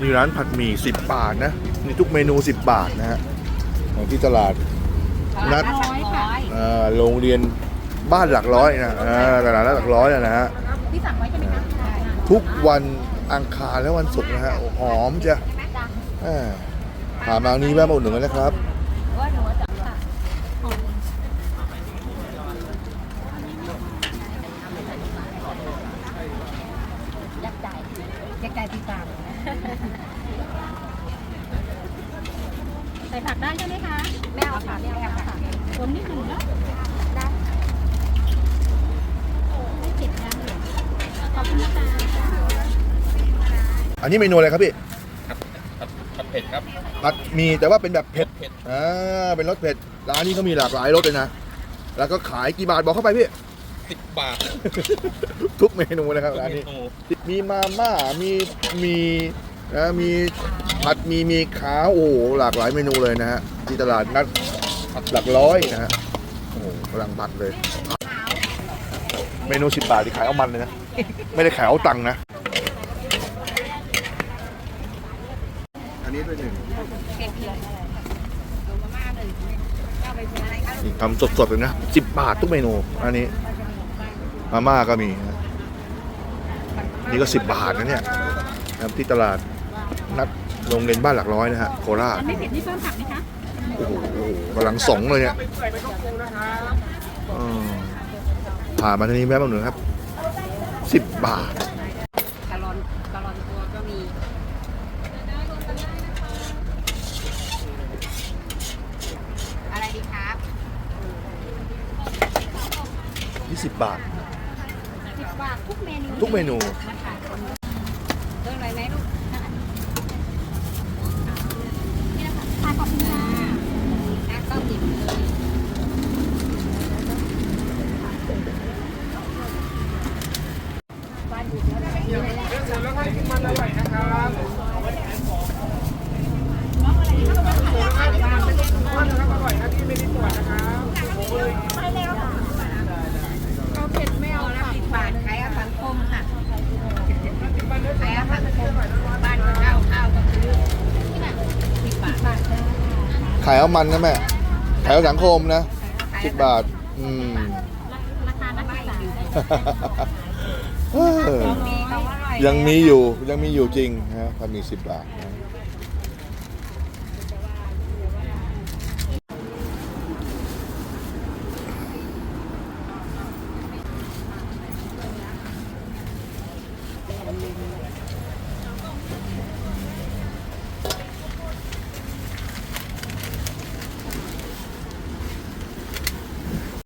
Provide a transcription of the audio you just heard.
นี่ร้านผัดหมี่สิบบาทนะนี่ทุกเมนูสิบบาทนะฮะของที่ตลาดนัดร้อยค่ะเอ่อโรงเรียนบ้านหลักร้อยนะเออตลาดนัดหลักร้อยนะฮะ พี่สั่งไว้ใช่ไหมคะใช่ทุกวันอังคารและวันศุกร์นะฮะหอมจ้ะแหม่ผ่านมาวันนี้แวะมาอุดหนุนกันนะครับ ว่าหนูจะค่ะหอมยักษ์ใจ ยักษ์ใจปีศาจใส่ผักได้ใช่ไหมคะไม่เอาค่ะไม่เอาค่ะผมนิดหนึ่งนะได้ไม่เจ็บนะขอบคุณนะคะอันนี้เมนูอะไรครับพี่ผัดเผ็ดครับผัดหมีแต่ว่าเป็นแบบเผ็ดเผ็ดอ่าเป็นรสเผ็ดร้านนี้เขามีหลากหลายรสเลยนะ แล้วก็ขายกี่บาทบอกเข้าไปพี่ สิบบาททุกเมนูนะครับร้านเมนี้นูมีมาม่า มีมีนะมีผัดหมีมีขาวโอ้โหหลากหลายเมนูเลยนะฮะที่ตลาดนัดหลักร้อยนะฮะโอ้โหกำลังบัดเลย เมนูสิบบาทที่ขายเอามันเลยนะ ไม่ได้ขายเอาตังค์นะ อันนี้ด้วยหนึ่งเก็บเพียงลงมาม่าหนึ่งเอาไปเป็นอะไรคะนี่ทำสดๆเลยนะสิบบาททุกเมนูอันนี้ มาม่าก็มีนะนี่ก็สิบบาทนะเนี่ยนะครับที่ตลาดนัดโรงเรียนบ้านหลักร้อยนะฮะโคราชอันไม่เผ็ดนี่เพิ่มผักไหมคะโอ้โหโอ้โหกำลังสองเลยเนี่ยอืมผ่านมาทางนี้แม่บ้างหนึ่งครับสิบบาท กะลอนกะลอนตัวก็มีอะไรดีครับ ยี่สิบบาท สิบบาททุกเมนูทุกเมนู นะคะเรื่องอะไรไหมลูกนี่นะคะทานขอบคุณค่ะแล้วก็หยิบเลยบ้านอยู่เท่าไหร่เอา ขายเอามันนะแม่ ขายเอาสังคมนะสิบบาท อืมยังมีอยู่ยังมีอยู่จริงฮะพันมีสิบบาทน